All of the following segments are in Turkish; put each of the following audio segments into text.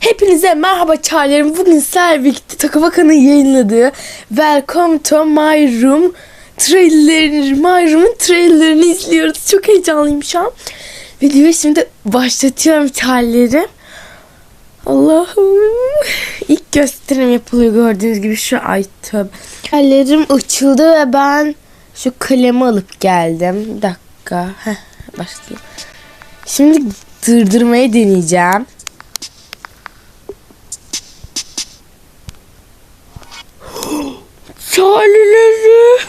Hepinize merhaba çağlarım. Bugün sizlerle birlikte Takavakan'ın yayınladığı Welcome to My Room trailer, My Room'un trailerını izliyoruz. Çok heyecanlıyım şu an. Videoyu şimdi başlatıyorum çağlarım. Allah'ım. İlk gösterim yapılıyor gördüğünüz gibi şu ay. Çağlarım açıldı ve ben şu kalemi alıp geldim. Bir dakika. Heh, başlayayım. Şimdi dırdırmayı deneyeceğim. Charlie'leri.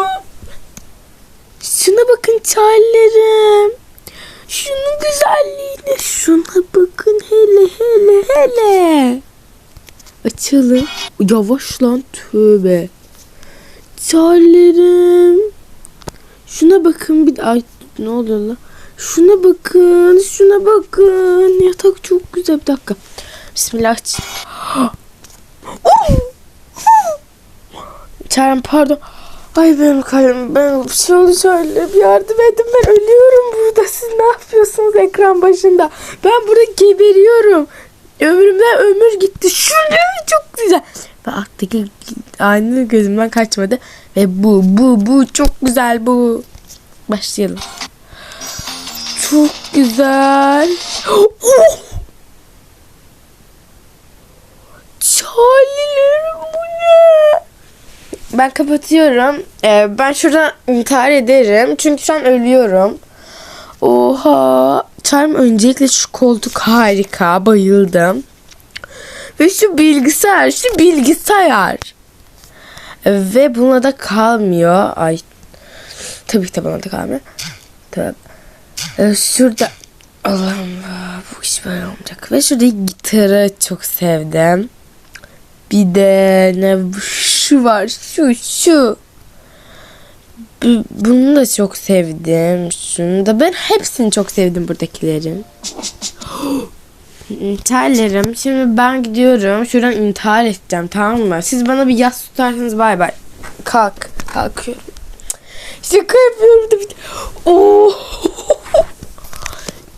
Şuna bakın Charlie'lerim. Şunun güzelliğine şuna bakın hele hele hele. Açalım. Yavaş lan tövbe. Charlie'lerim. Şuna bakın bir de ne oluyor lan? Şuna bakın, şuna bakın. Yatak çok güzel bir dakika. Bismillah. Çağrım pardon. Ay benim kalbim ben bir şey oldu şöyle bir yardım edin ben ölüyorum burada. Siz ne yapıyorsunuz ekran başında? Ben burada geberiyorum. Ömrümden ömür gitti. Şurada çok güzel. Ve alttaki aynı gözümden kaçmadı. Ve bu bu bu çok güzel bu. Başlayalım. Çok güzel. Oh! Charlie'lerim bu ne? Ben kapatıyorum. Ee, ben şuradan intihar ederim. Çünkü şu an ölüyorum. Oha. Charm öncelikle şu koltuk harika. Bayıldım. Ve şu bilgisayar. Şu bilgisayar. Ve buna da kalmıyor. Ay. Tabii ki de buna da kalmıyor. Tabii. Ee, şurada. Allah'ım bu iş böyle olmayacak. Ve şurada gitarı çok sevdim. Bir de ne şu var şu şu. Bu- Bunu da çok sevdim. Şunu da ben hepsini çok sevdim buradakilerin. İntiharlarım. Şimdi ben gidiyorum. Şuradan intihar edeceğim tamam mı? Siz bana bir yas tutarsınız bay bay. Kalk. Kalkıyorum. Şaka yapıyorum da bir.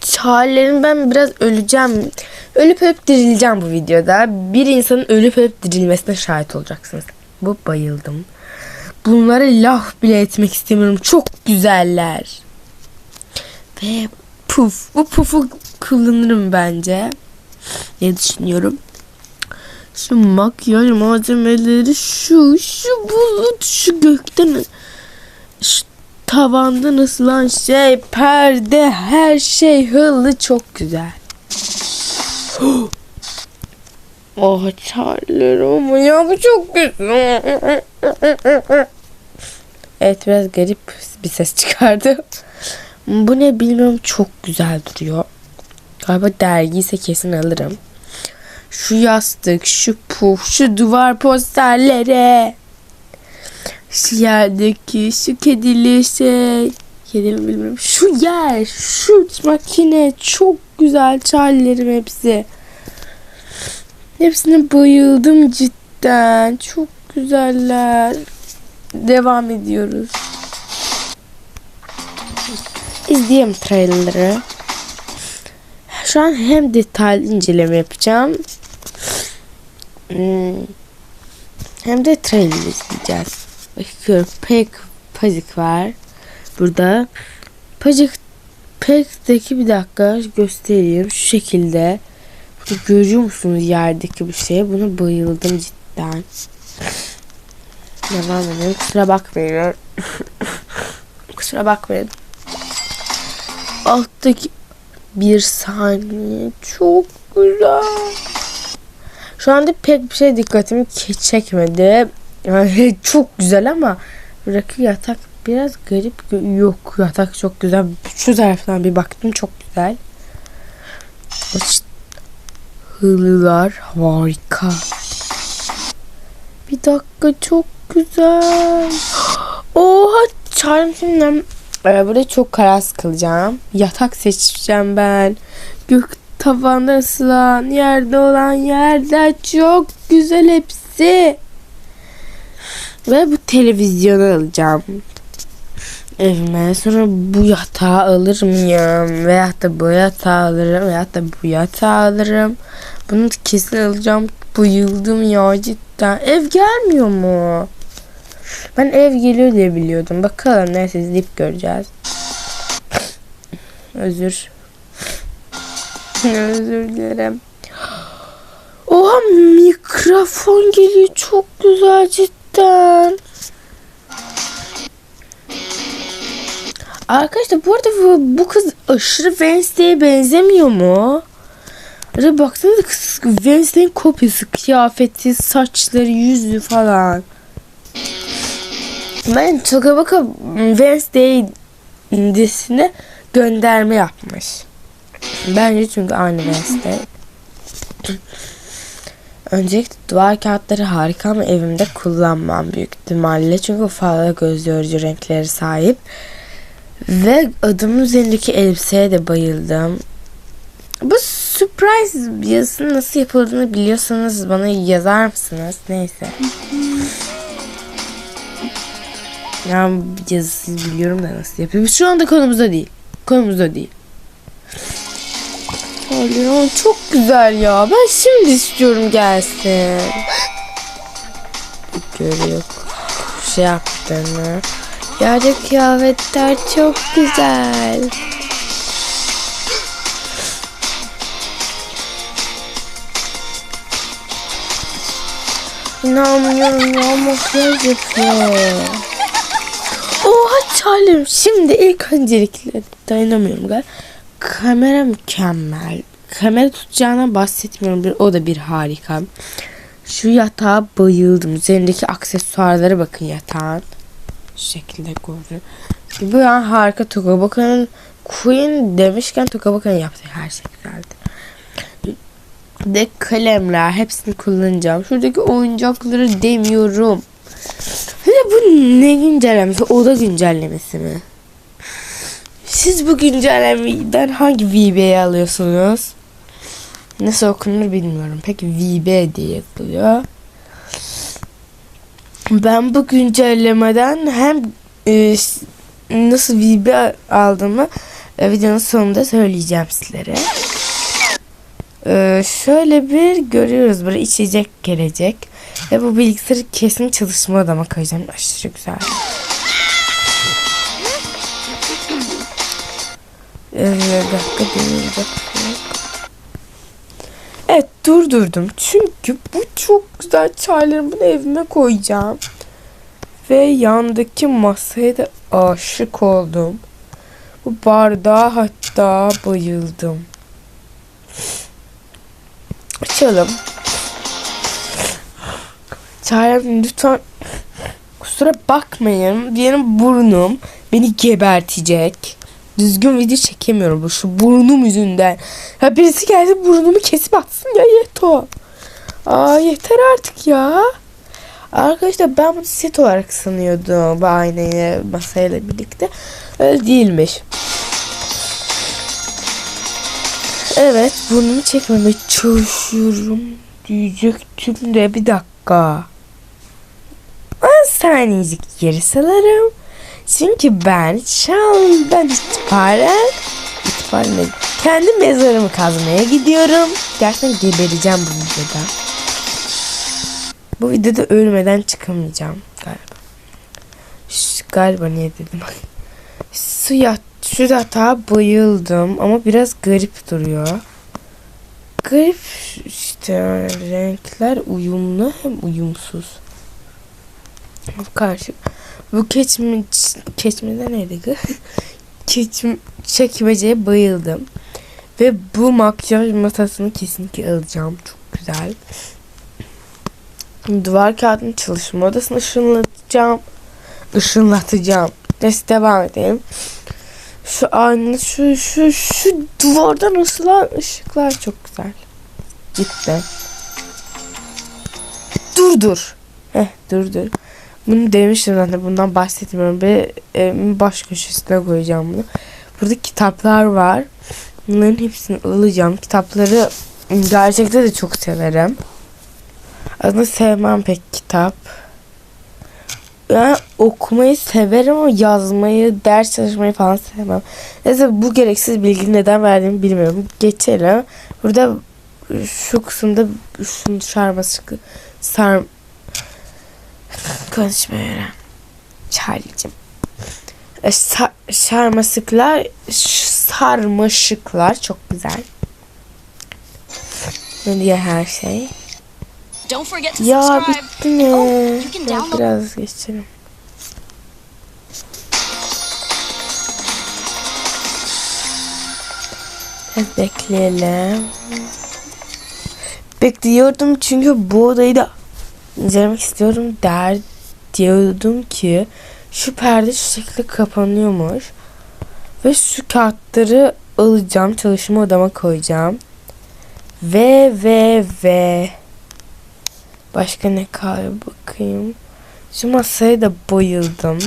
Çağlarım ben biraz öleceğim. Ölüp ölüp dirileceğim bu videoda. Bir insanın ölüp ölüp dirilmesine şahit olacaksınız. Bu bayıldım. Bunlara laf bile etmek istemiyorum. Çok güzeller. Ve puf. Bu pufu kullanırım bence. Ne düşünüyorum? Şu makyaj malzemeleri şu şu bulut şu gökten şu tavanda asılan şey perde her şey hıllı çok güzel. Oh Charlie ama ya bu çok güzel. Evet biraz garip bir ses çıkardı. Bu ne bilmiyorum çok güzel duruyor. Galiba dergi ise kesin alırım. Şu yastık, şu puf, şu duvar posterleri. Şu yerdeki, şu kedili şey. Kedi mi bilmiyorum. Şu yer, şu makine çok güzel çarelerim hepsi. Hepsine bayıldım cidden. Çok güzeller. Devam ediyoruz. İzleyelim trailerları. Şu an hem detaylı inceleme yapacağım. Hmm, Hem de trailer izleyeceğiz. Bakıyorum pek pazik var. Burada pacık pek'teki bir dakika göstereyim. Şu şekilde. Görüyor musunuz yerdeki bir şey? Buna bayıldım cidden. Devam edelim. Kusura bakmayın. Kusura bakmayın. Alttaki bir saniye çok güzel. Şu anda pek bir şey dikkatimi çekmedi. Yani çok güzel ama buradaki yatak biraz garip. Yok yatak çok güzel. Şu taraftan bir baktım çok güzel. Aç- Hılılar harika. Bir dakika çok güzel. Oha çarım şimdi ee, burada çok kararsız kalacağım. Yatak seçeceğim ben. Gök tavanda ısılan, yerde olan yerler çok güzel hepsi. Ve bu televizyonu alacağım. Evime sonra bu yatağı alır mıyım? Veyahut da bu yatağı alırım. Veyahut da bu yatağı alırım. Bunu kesin alacağım. Bayıldım ya cidden. Ev gelmiyor mu? Ben ev geliyor diye biliyordum. Bakalım neyse izleyip göreceğiz. Özür. Özür dilerim. Oha mikrofon geliyor. Çok güzel cidden. Arkadaşlar bu arada bu, bu kız aşırı Wednesday'e benzemiyor mu? Hadi baksanıza kız Wednesday'in kopyası. Kıyafeti, saçları, yüzü falan. Ben Toka Boka Wednesday dizisine gönderme yapmış. Bence çünkü aynı Wednesday. Öncelikle duvar kağıtları harika ama evimde kullanmam büyük ihtimalle. Çünkü fazla göz yorucu renkleri sahip. Ve adımın üzerindeki elbiseye de bayıldım. Bu surprise yazısının nasıl yapıldığını biliyorsanız bana yazar mısınız? Neyse. Yani yazısız biliyorum da nasıl yapıyor. Şu anda konumuzda değil. Konumuzda değil. Oluyor. Çok güzel ya. Ben şimdi istiyorum gelsin. Görüyor. Şey yaptığını. Yerde kıyafetler çok güzel. İnanmıyorum ya makyaj yapıyor. Oha Charlie. Şimdi ilk öncelikle dayanamıyorum galiba. Kamera mükemmel. Kamera tutacağına bahsetmiyorum. Bir, o da bir harika. Şu yatağa bayıldım. Üzerindeki aksesuarlara bakın yatağın. Şekilde görünüyor. Bu an harika Tokaboka'nın Queen demişken Tokaboka'nın yaptığı her şey güzeldi. De kalemler hepsini kullanacağım. Şuradaki oyuncakları demiyorum. De bu ne güncellemesi? Oda güncellemesi mi? Siz bu güncellemeden hangi VB'yi alıyorsunuz? Nasıl okunur bilmiyorum. Peki VB diye yazılıyor. Ben bu güncellemeden hem e, nasıl VB aldığımı e, videonun sonunda söyleyeceğim sizlere. E, şöyle bir görüyoruz böyle içecek gelecek. Ve bu bilgisayarı kesin çalışma odama koyacağım. Aşırı güzel. Bir dakika deneyecek. Evet durdurdum. Çünkü bu çok güzel çaylarım. Bunu evime koyacağım. Ve yandaki masaya da aşık oldum. Bu bardağa hatta bayıldım. Açalım. Çağrım lütfen kusura bakmayın. Benim burnum beni gebertecek. Düzgün video çekemiyorum bu şu burnum yüzünden. Ya birisi geldi burnumu kesip atsın ya yeter. Aa yeter artık ya. Arkadaşlar ben bunu set olarak sanıyordum. Bu aynayla masayla birlikte. Öyle değilmiş. Evet burnumu çekmemeye çalışıyorum. Diyecektim de bir dakika. 10 saniyecik geri salarım. Çünkü ben şu andan itibaren itibaren kendi mezarımı kazmaya gidiyorum. Gerçekten gebereceğim bu videoda. Bu videoda ölmeden çıkamayacağım galiba. Şş, galiba niye dedim. Su yat, şu yatağa bayıldım ama biraz garip duruyor. Garip işte renkler uyumlu hem uyumsuz. Karşı bu keçmi keçmede neydi ki? Keçim çekmeceye bayıldım. Ve bu makyaj masasını kesinlikle alacağım. Çok güzel. Duvar kağıdının çalışma odasını ışınlatacağım. Işınlatacağım. Neyse devam edelim. Şu aynı şu şu şu duvardan ısılan ışıklar çok güzel. Gitti. Dur dur. Heh dur dur. Bunu demiştim zaten bundan bahsetmiyorum. Ve evimin baş köşesine koyacağım bunu. Burada kitaplar var. Bunların hepsini alacağım. Kitapları gerçekten de çok severim. Aslında sevmem pek kitap. ben okumayı severim ama yazmayı, ders çalışmayı falan sevmem. Neyse bu gereksiz bilgi neden verdiğimi bilmiyorum. Geçelim. Burada şu kısımda şunu sarması sar konuşmayı öğren. Charlie'cim. E, sa- sarmasıklar sarmaşıklar çok güzel. Ve diğer her şey. Ya bitti mi? Oh, biraz geçelim. Evet, bekleyelim. Bekliyordum çünkü bu odayı da incelemek istiyorum der diyordum ki şu perde şu şekilde kapanıyormuş. Ve şu kağıtları alacağım çalışma odama koyacağım. Ve ve ve Başka ne kalıyor bakayım. Şu masaya da bayıldım.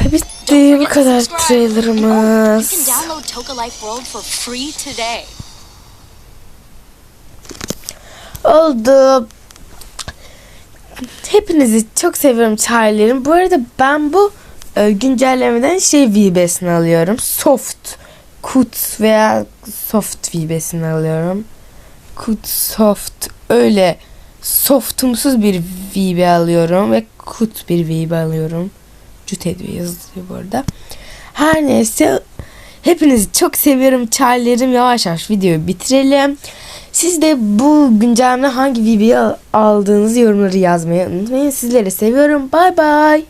Bitti bu kadar trailerımız. Oldu. Hepinizi çok seviyorum çaylarım. Bu arada ben bu e, güncellemeden şey VB'sini alıyorum. Soft. Kut veya soft VB'sini alıyorum. Kut soft. Öyle softumsuz bir VB alıyorum ve kut bir VB alıyorum. Cüte diye yazılıyor bu arada. Her neyse hepinizi çok seviyorum çaylarım. Yavaş yavaş videoyu bitirelim. Siz de bu güncellemede hangi VB'yi aldığınızı yorumları yazmayı unutmayın. Sizleri seviyorum. Bay bay.